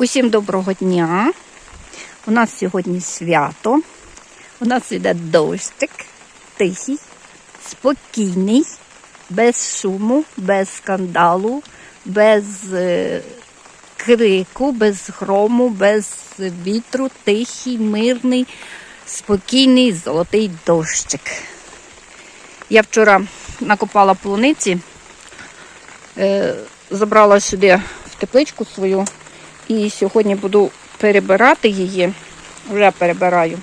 Усім доброго дня. У нас сьогодні свято. У нас йде дощик, тихий, спокійний, без шуму, без скандалу, без е, крику, без грому, без вітру, тихий, мирний, спокійний, золотий дощик. Я вчора накопала полуниці, е, забрала сюди в тепличку свою. І сьогодні буду перебирати її. Вже перебираю.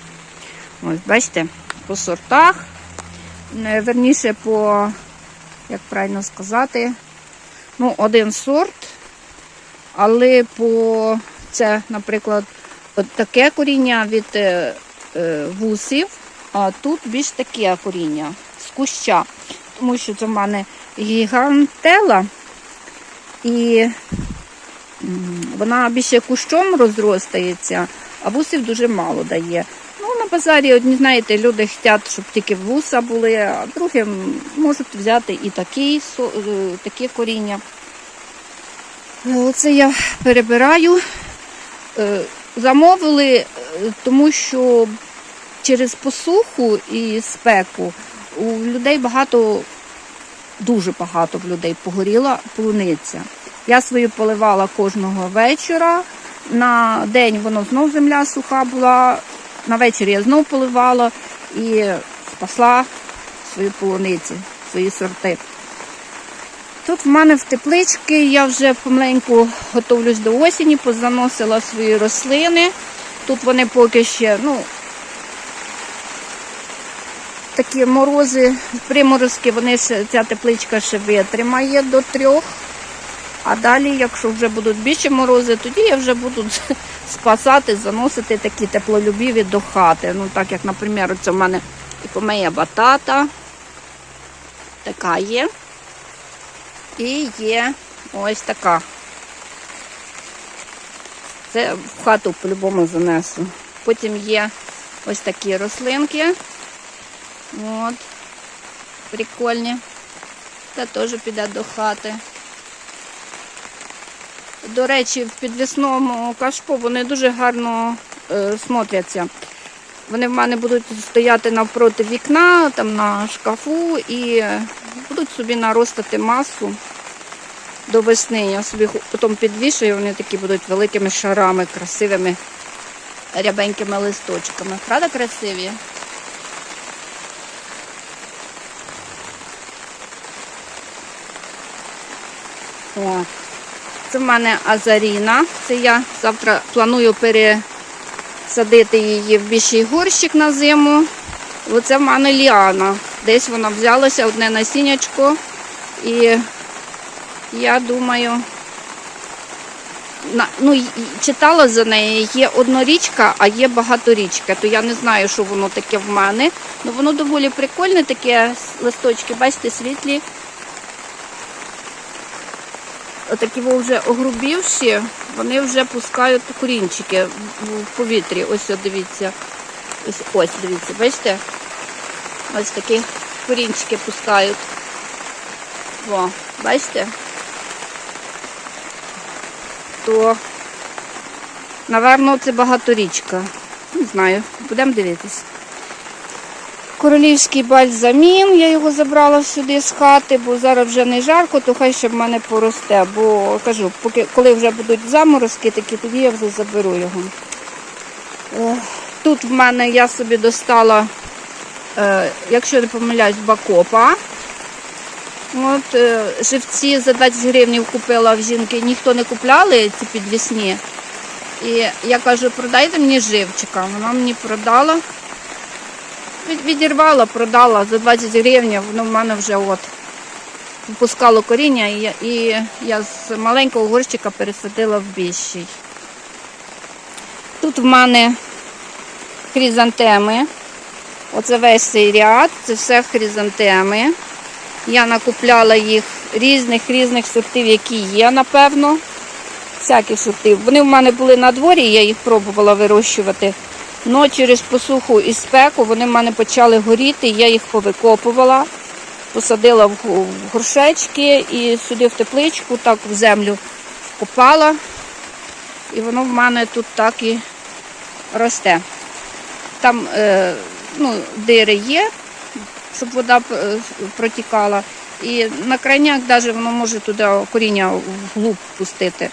Ось, бачите, по сортах. Е, Верніше по, як правильно сказати, ну, один сорт. Але по це, наприклад, от таке коріння від е, е, вусів, а тут більш таке коріння з куща. Тому що це в мене гігантела. І Вона більше кущом розростається, а вусів дуже мало дає. Ну, на базарі, одні, знаєте, люди хочуть, щоб тільки вуса були, а другі можуть взяти і со- е, таке коріння. Е, Оце я перебираю. Е, Замовили, е, тому що через посуху і спеку у людей багато, дуже багато в людей погоріла полуниця. Я свою поливала кожного вечора. На день воно знов земля суха була. На вечір я знов поливала і спасла свої полуниці, свої сорти. Тут в мене в тепличці я вже помаленьку готовлюсь до осені, позаносила свої рослини. Тут вони поки ще, ну, такі морози, приморозки, вони ще, ця тепличка ще витримає до трьох. А далі, якщо вже будуть більші морози, тоді я вже буду спасати, заносити такі теплолюбіві до хати. Ну, так як, наприклад, це в мене іпомея батата. Така є. І є ось така. Це в хату по-любому занесу. Потім є ось такі рослинки. От. Прикольні. Це теж піде до хати. До речі, в підвісному кашпо вони дуже гарно е, смотряться. Вони в мене будуть стояти навпроти вікна, там на шкафу і будуть собі наростати масу до весни. Я собі потім підвішую, вони такі будуть великими шарами, красивими рябенькими листочками. Правда, красиві? О. Це в мене азаріна. Це я завтра планую пересадити її в більший горщик на зиму. Оце в мене ліана. Десь вона взялася одне насіннячко. І я думаю, ну, читала за неї, є однорічка, а є багаторічка. То я не знаю, що воно таке в мене. Ну воно доволі прикольне, таке листочки, бачите, світлі. Отакі вже огрубівші, вони вже пускають корінчики в повітрі. Ось от дивіться. Ось, ось дивіться, бачите? Ось такі корінчики пускають. О, бачите? То, напевно, це багаторічка. Не знаю, будемо дивитись. Королівський бальзамін, я його забрала сюди з хати, бо зараз вже не жарко, то хай ще в мене поросте. Бо кажу, поки коли вже будуть заморозки, такі тоді я вже заберу його. Е, Тут в мене я собі достала, е, якщо не помиляюсь, бакопа. От е, живці за 20 гривень купила в жінки, ніхто не купляли ці підвісні. І я кажу, продайте мені живчика. Вона мені продала. Від- Відірвала, продала за 20 гривень, воно в мене вже от випускало коріння, і я, і я з маленького горщика пересадила в більший. Тут в мене хризантеми. Оце весь цей ряд, це все хризантеми. Я накупляла їх різних різних сортів, які є, напевно. Всяких сортів. Вони в мене були на дворі, я їх пробувала вирощувати. Но через посуху і спеку вони в мене почали горіти, я їх повикопувала, посадила в горшечки і сюди в тепличку, так в землю копала. І воно в мене тут так і росте. Там е, ну, дири є, щоб вода е, протікала. І на крайняк навіть воно може туди коріння вглуб пустити.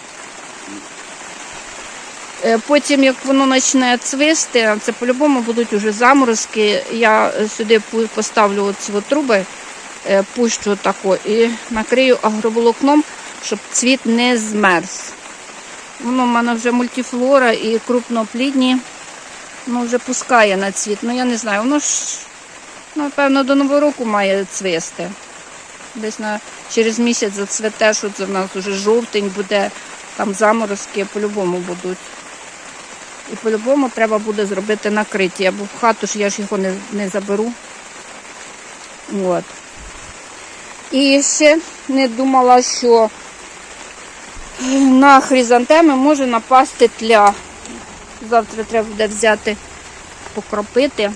Е, Потім, як воно почне цвисти, це по-любому будуть уже заморозки. Я е, сюди поставлю ці труби, е, пущу тако і накрию агроволокном, щоб цвіт не змерз. Воно в мене вже мультифлора і крупноплідні, ну вже пускає на цвіт. Ну я не знаю, воно ж, напевно, до Нового року має цвисти. Десь на, через місяць зацвете, що це в нас вже жовтень буде, там заморозки по-любому будуть. І по-любому треба буде зробити накриття, бо в хату ж я ж його не, не заберу. От. І ще не думала, що на хризантеми може напасти тля. Завтра треба буде взяти, покропити.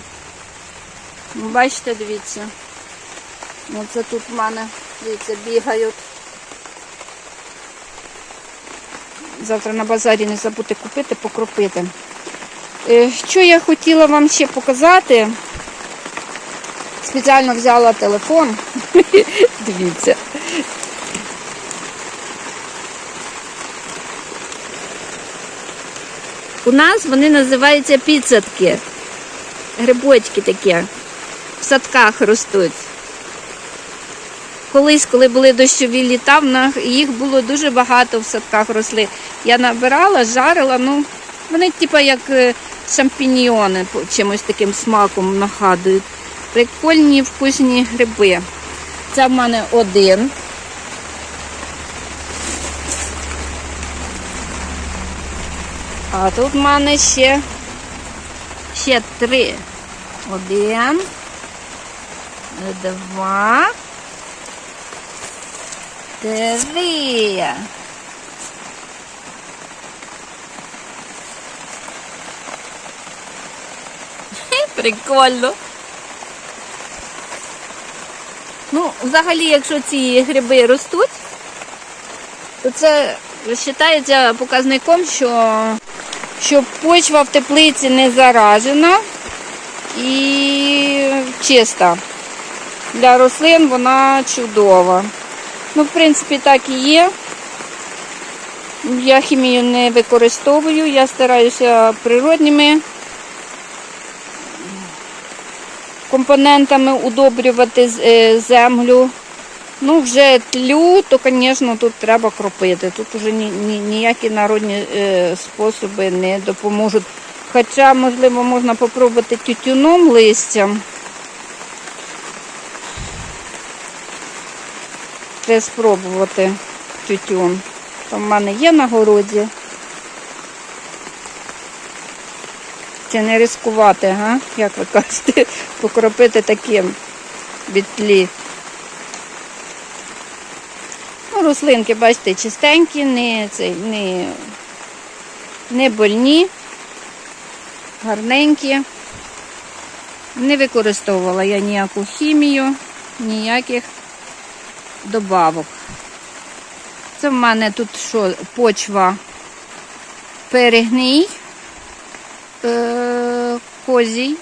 Бачите, дивіться. Оце тут в мене, дивіться, бігають. Завтра на базарі не забути купити, покропити. Е, Що я хотіла вам ще показати? Спеціально взяла телефон. Дивіться. У нас вони називаються підсадки. Грибочки такі. В садках ростуть. Колись, коли були дощові літа, їх було дуже багато в садках росли. Я набирала, жарила, ну вони типу як е, шампіньйони чимось таким смаком нагадують. Прикольні вкусні гриби. Це в мене один. А тут в мене ще, ще три. Один, два, Хе, Прикольно. Ну, взагалі, якщо ці гриби ростуть, то це вважається показником, що, що почва в теплиці не заражена і чиста. Для рослин вона чудова. Ну, в принципі, так і є. Я хімію не використовую, я стараюся природніми компонентами удобрювати е, землю. Ну, вже тлю, то, звісно, тут треба кропити. Тут вже ні, ні, ніякі народні е, способи не допоможуть. Хоча, можливо, можна попробувати тютюном листям. Треба спробувати тютюн. Там в мене є на городі. Чи не ризикувати, га? як ви кажете, покропити таким від тлі. Ну, рослинки, бачите, чистенькі, не, цей, не, не больні, гарненькі. Не використовувала я ніяку хімію, ніяких добавок. Це в мене тут що, почва перегній, е, козій,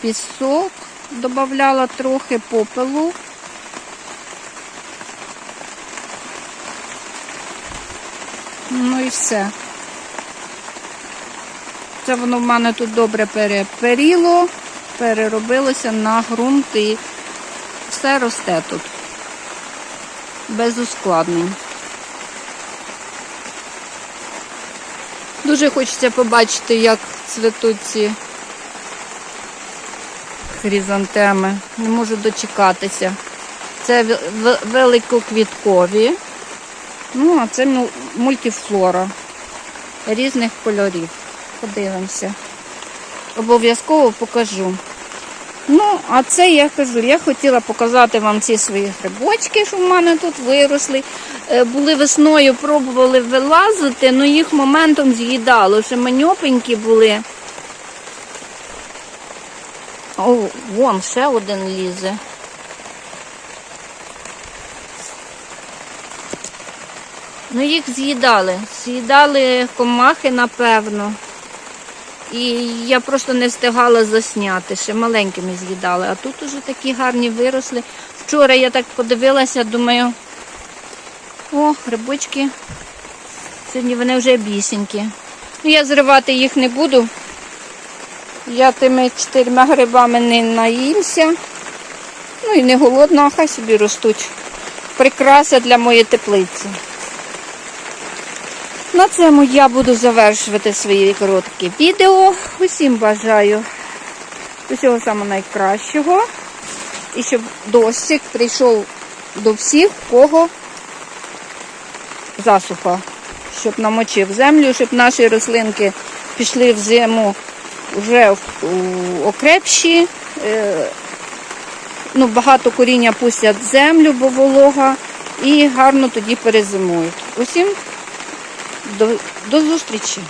пісок, додавала трохи попелу. Ну і все. Це воно в мене тут добре переперіло, переробилося на ґрунт і все росте тут. Без ускладнень. Дуже хочеться побачити, як цвітуть ці хризантеми. Не можу дочекатися. Це ве- ве- великоквіткові. Ну, а це мультифлора різних кольорів. Подивимося. Обов'язково покажу. Ну, а це я кажу, я хотіла показати вам ці свої грибочки, що в мене тут виросли. Е, Були весною, пробували вилазити, але їх моментом з'їдало. Ще маньопенькі були. О, вон ще один лізе. Ну, їх з'їдали. З'їдали комахи, напевно. І я просто не встигала засняти, ще маленькими з'їдали. А тут уже такі гарні виросли. Вчора я так подивилася, думаю, о, грибочки. Сьогодні вони вже бісенькі. Ну, я зривати їх не буду. Я тими чотирма грибами не наїмся. Ну і не голодна, а хай собі ростуть. Прикраса для моєї теплиці. На цьому я буду завершувати своє коротке відео. Усім бажаю усього самого найкращого. І щоб дощик прийшов до всіх, кого засуха, щоб намочив землю, щоб наші рослинки пішли в зиму вже окрепші. Е, Ну, багато коріння пустять землю, бо волога, і гарно тоді перезимують. Усім до, до зустрічі!